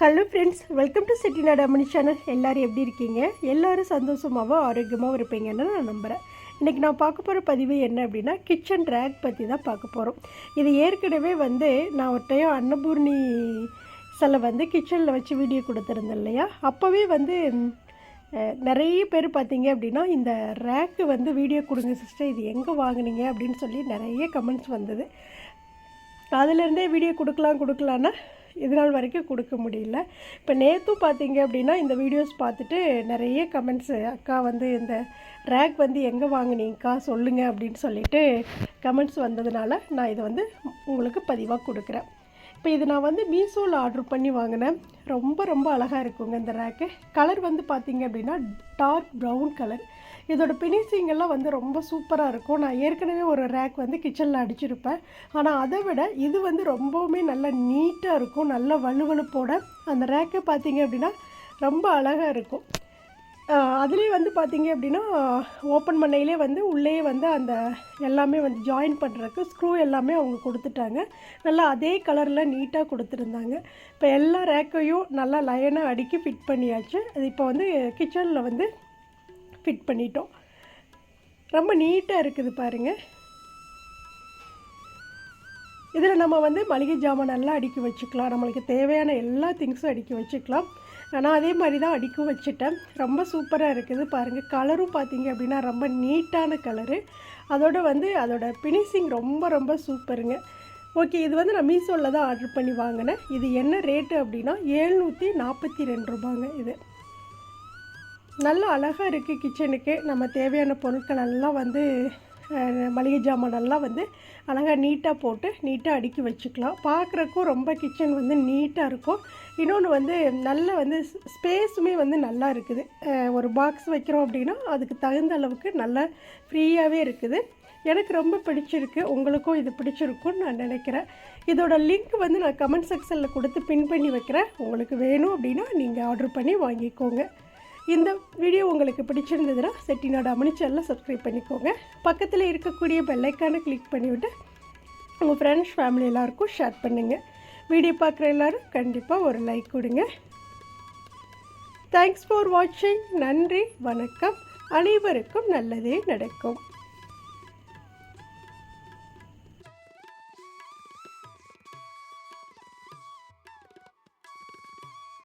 Hello friends welcome to Chettinad Ammani channel எல்லோரும் எப்படி இருக்கீங்க? எல்லோரும் சந்தோஷமாகவும் ஆரோக்கியமாகவும் இருப்பீங்கன்னு நான் நம்புகிறேன் இன்றைக்கி நான் பார்க்க போகிற பதிவு என்ன அப்படின்னா கிச்சன் ரேக் பற்றி தான் பார்க்க போகிறோம் இது ஏற்கனவே வந்து நான் ஒருத்தையும் அன்னபூர்ணி சில வந்து கிச்சனில் வச்சு வீடியோ கொடுத்துருந்தேன் இல்லையா? அப்போவே வந்து நிறைய பேர் பார்த்தீங்க அப்படின்னா இந்த ரேக்கு வந்து வீடியோ கொடுங்க சிஸ்டர் இது எங்கே வாங்குனீங்க அப்படின்னு சொல்லி நிறைய கமெண்ட்ஸ் வந்தது. அதுலேருந்தே வீடியோ கொடுக்கலாம் கொடுக்கலான்னா இதனால் வரைக்கும் கொடுக்க முடியல. இப்போ நேற்றும் பார்த்தீங்க அப்படின்னா இந்த வீடியோஸ் பார்த்துட்டு நிறைய கமெண்ட்ஸு அக்கா வந்து இந்த ரேக் வந்து எங்கே வாங்குனீங்கக்கா சொல்லுங்கள் அப்படின்னு சொல்லிட்டு கமெண்ட்ஸ் வந்ததுனால நான் இதை வந்து உங்களுக்கு பதிவாக கொடுக்குறேன். இப்போ இது நான் வந்து மீஷோவில் ஆர்டர் பண்ணி வாங்கினேன். ரொம்ப ரொம்ப அழகாக இருக்குங்க இந்த ரேக்கு கலர் வந்து பார்த்தீங்க அப்படின்னா டார்க் ப்ரௌன் கலர் இதோட ஃபினிஷிங் எல்லாம் வந்து ரொம்ப சூப்பராக இருக்கும். நான் ஏற்கனவே ஒரு ரேக் வந்து கிச்சனில் அடிச்சிருப்பேன். ஆனால் அதை விட இது வந்து ரொம்பவுமே நல்லா நீட்டாக இருக்கும். நல்ல வலுவலுப்போட அந்த ரேக்கை பார்த்தீங்க அப்படின்னா ரொம்ப அழகாக இருக்கும். அதுலேயே வந்து பார்த்தீங்க அப்படின்னா ஓப்பன் பண்ணையிலே வந்து உள்ளே வந்து அந்த எல்லாமே வந்து ஜாயின் பண்ணுறதுக்கு ஸ்க்ரூ எல்லாமே அவங்க கொடுத்துட்டாங்க. நல்லா அதே கலரில் நீட்டாக கொடுத்துருந்தாங்க. இப்போ எல்லா ரேக்கையும் நல்லா லைனாக அடுக்கி ஃபிட் பண்ணியாச்சு. அது இப்போ வந்து கிச்சனில் வந்து ஃபிட் பண்ணிட்டோம். ரொம்ப நீட்டாக இருக்குது பாருங்கள் இதில் நம்ம வந்து மளிகை ஜாமான் எல்லாம் அடுக்கி வச்சுக்கலாம். நம்மளுக்கு தேவையான எல்லா திங்ஸும் அடுக்கி வச்சுக்கலாம். நான் அதே மாதிரி தான் அடிக்கும் வச்சுட்டேன். ரொம்ப சூப்பராக இருக்குது. பாருங்கள் கலரும் பார்த்தீங்க அப்படின்னா ரொம்ப நீட்டான கலரு. அதோட வந்து அதோட ஃபினிஷிங் ரொம்ப ரொம்ப சூப்பருங்க. ஓகே இது வந்து நான் மீஷோவில் தான் ஆர்டர் பண்ணி வாங்கினேன். இது என்ன ரேட்டு அப்படின்னா ஏழ்நூற்றி நாற்பத்தி ரெண்டு ரூபாங்க இது. நல்ல அழகாக இருக்குது கிச்சனுக்கு நம்ம தேவையான பொருட்கள் எல்லாம் வந்து மளிகை ஜாமானெல்லாம் வந்து அழகாக நீட்டாக போட்டு நீட்டாக அடுக்கி வச்சுக்கலாம். பார்க்குறக்கும் ரொம்ப கிச்சன் வந்து நீட்டாக இருக்கும். இன்னொன்று வந்து நல்ல வந்து ஸ்பேஸுமே வந்து நல்லா இருக்குது. ஒரு பாக்ஸ் வைக்கிறோம் அப்படின்னா அதுக்கு தகுந்த அளவுக்கு நல்லா ஃப்ரீயாகவே இருக்குது. எனக்கு ரொம்ப பிடிச்சிருக்கு. உங்களுக்கும் இது பிடிச்சிருக்கும்னு நான் நினைக்கிறேன். இதோட லிங்க் வந்து நான் கமெண்ட் செக்ஷனில் கொடுத்து பின் பண்ணி வைக்கிறேன். உங்களுக்கு வேணும் அப்படின்னா நீங்கள் ஆர்டர் பண்ணி வாங்கிக்கோங்க. இந்த வீடியோ உங்களுக்கு பிடிச்சிருந்ததுன்னா செட்டிநாடு அமனி சேனலை சப்ஸ்கிரைப் பண்ணிக்கோங்க. பக்கத்தில் இருக்கக்கூடிய பெல்லைக்கானை கிளிக் பண்ணிவிட்டு உங்கள் ஃப்ரெண்ட்ஸ் ஃபேமிலி எல்லாருக்கும் ஷேர் பண்ணுங்கள் வீடியோ பார்க்குற எல்லாரும் கண்டிப்பாக ஒரு லைக் கொடுங்க. தேங்க்ஸ் ஃபார் வாட்சிங் நன்றி வணக்கம். அனைவருக்கும் நல்லதே நடக்கும்.